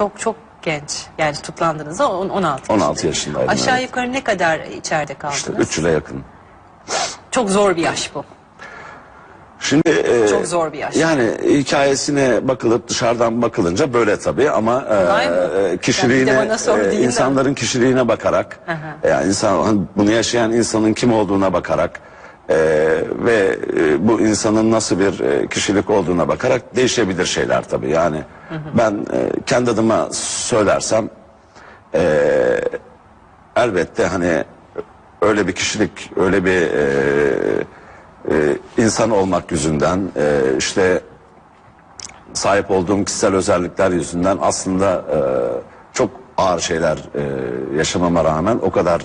Çok çok genç. Yani tutuklandığınızda on- 16 16 yaşındaydım, Aşağı evet. yukarı ne kadar içeride kaldınız? İşte 3 yıla yakın. Çok zor bir yaş bu. Şimdi e, Çok zor bir yaş. Yani hikayesine bakılıp dışarıdan bakılınca böyle tabii ama Kolay mı? e, Yani bir kişiliğine de bana sor e, deyin de. insanların kişiliğine bakarak Aha. yani insan hani bunu yaşayan insanın kim olduğuna bakarak e, ve e, bu insanın nasıl bir e, kişilik olduğuna bakarak değişebilir şeyler tabii. Yani ben e, kendi adıma söylersem e, elbette hani öyle bir kişilik, öyle bir e, e, insan olmak yüzünden e, işte sahip olduğum kişisel özellikler yüzünden aslında e, çok ağır şeyler e, yaşamama rağmen o kadar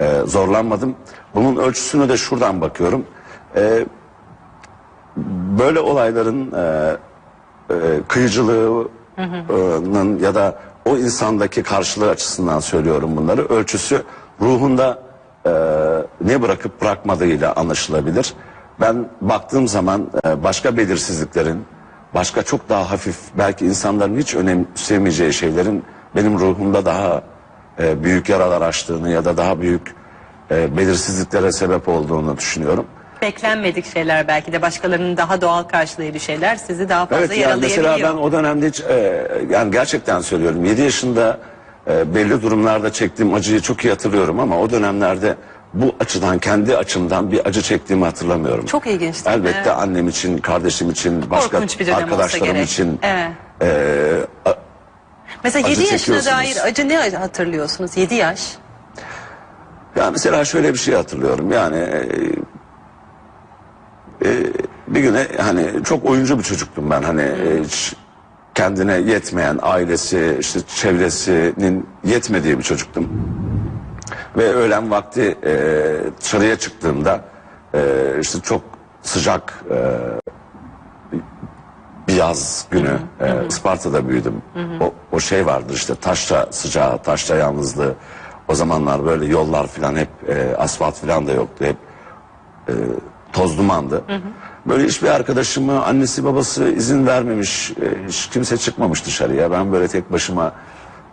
e, zorlanmadım. Bunun ölçüsünü de şuradan bakıyorum. E, böyle olayların e, e, kıyıcılığının ya da o insandaki karşılığı açısından söylüyorum bunları. Ölçüsü ruhunda e, ne bırakıp bırakmadığıyla anlaşılabilir. Ben baktığım zaman e, başka belirsizliklerin, başka çok daha hafif, belki insanların hiç önemsemeyeceği şeylerin benim ruhumda daha e, büyük yaralar açtığını ya da daha büyük e, belirsizliklere sebep olduğunu düşünüyorum. Beklenmedik şeyler belki de başkalarının daha doğal karşıladığı şeyler sizi daha fazla Evet yani mesela yaralayabiliyor. ben o dönemde hiç e, yani gerçekten söylüyorum 7 yaşında e, belli durumlarda çektiğim acıyı çok iyi hatırlıyorum ama o dönemlerde bu açıdan kendi açımdan bir acı çektiğimi hatırlamıyorum. Çok ilginç değil mi? Elbette Evet. annem için, kardeşim için, başka arkadaşlarım için Evet. e, Mesela acı 7 yaşına çekiyorsunuz. dair acı ne hatırlıyorsunuz? 7 yaş. Ya mesela şöyle bir şey hatırlıyorum yani e, e, bir güne hani çok oyuncu bir çocuktum ben hani e, hiç kendine yetmeyen ailesi işte çevresinin yetmediği bir çocuktum. Ve öğlen vakti e, dışarıya çıktığımda e, işte çok sıcak e, yaz günü e, Isparta'da büyüdüm. O, o şey vardır işte taşra sıcağı, taşra yalnızlığı. O zamanlar böyle yollar falan hep e, asfalt falan da yoktu. Hep e, toz dumandı. Böyle hiçbir arkadaşımı annesi babası izin vermemiş. e, hiç kimse çıkmamış dışarıya. Ben böyle tek başıma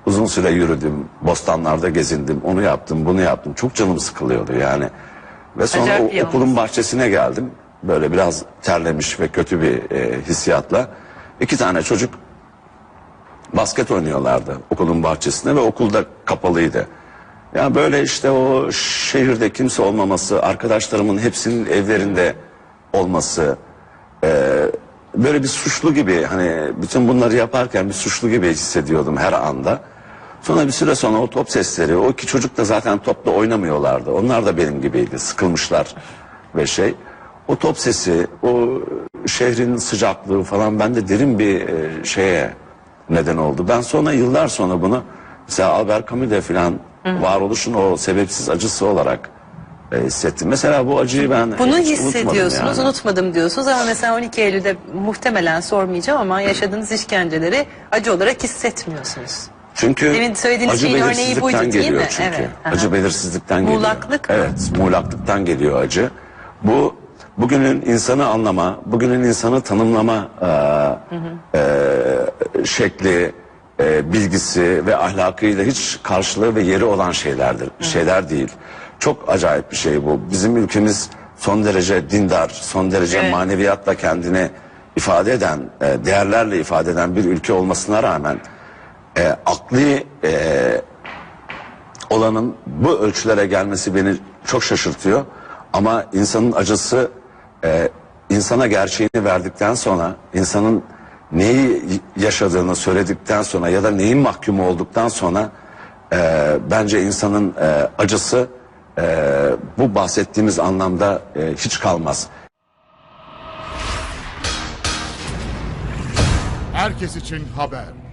uzun süre yürüdüm. Bostanlarda gezindim. Onu yaptım, bunu yaptım. Çok canım sıkılıyordu yani. Ve sonra Acayip o- yalnız. okulun bahçesine geldim. Böyle biraz terlemiş ve kötü bir e, hissiyatla. İki tane çocuk basket oynuyorlardı okulun bahçesinde ve okulda kapalıydı. Ya böyle işte o şehirde kimse olmaması, arkadaşlarımın hepsinin evlerinde olması, e, böyle bir suçlu gibi hani bütün bunları yaparken bir suçlu gibi hissediyordum her anda. Sonra bir süre sonra o top sesleri, o iki çocuk da zaten topla oynamıyorlardı. Onlar da benim gibiydi, sıkılmışlar ve şey. O top sesi, o şehrin sıcaklığı falan bende derin bir e, şeye neden oldu. Ben sonra yıllar sonra bunu mesela Albert Camus'de falan varoluşun o sebepsiz acısı olarak e, hissettim. Mesela bu acıyı ben Bunu hiç unutmadım hissediyorsunuz, yani. unutmadım diyorsunuz ama mesela 12 Eylül'de muhtemelen sormayacağım ama yaşadığınız işkenceleri acı olarak hissetmiyorsunuz. Çünkü Demin söylediğiniz acı şeyin örneği belirsizlikten buydu değil geliyor mi? çünkü. Evet, aha. Acı belirsizlikten geliyor. Muğlaklık mı? Evet, muğlaklıktan geliyor acı. Bu bugünün insanı anlama, bugünün insanı tanımlama e, e, şekli, e, bilgisi ve ahlakıyla hiç karşılığı ve yeri olan şeylerdir. Şeyler değil. Çok acayip bir şey bu. Bizim ülkemiz son derece dindar, son derece Evet. maneviyatla kendini ifade eden, e, değerlerle ifade eden bir ülke olmasına rağmen e, akli e, olanın bu ölçülere gelmesi beni çok şaşırtıyor. Ama insanın acısı e, insana gerçeğini verdikten sonra, insanın neyi yaşadığını söyledikten sonra ya da neyin mahkumu olduktan sonra e, bence insanın e, acısı e, bu bahsettiğimiz anlamda e, hiç kalmaz. Herkes için haber.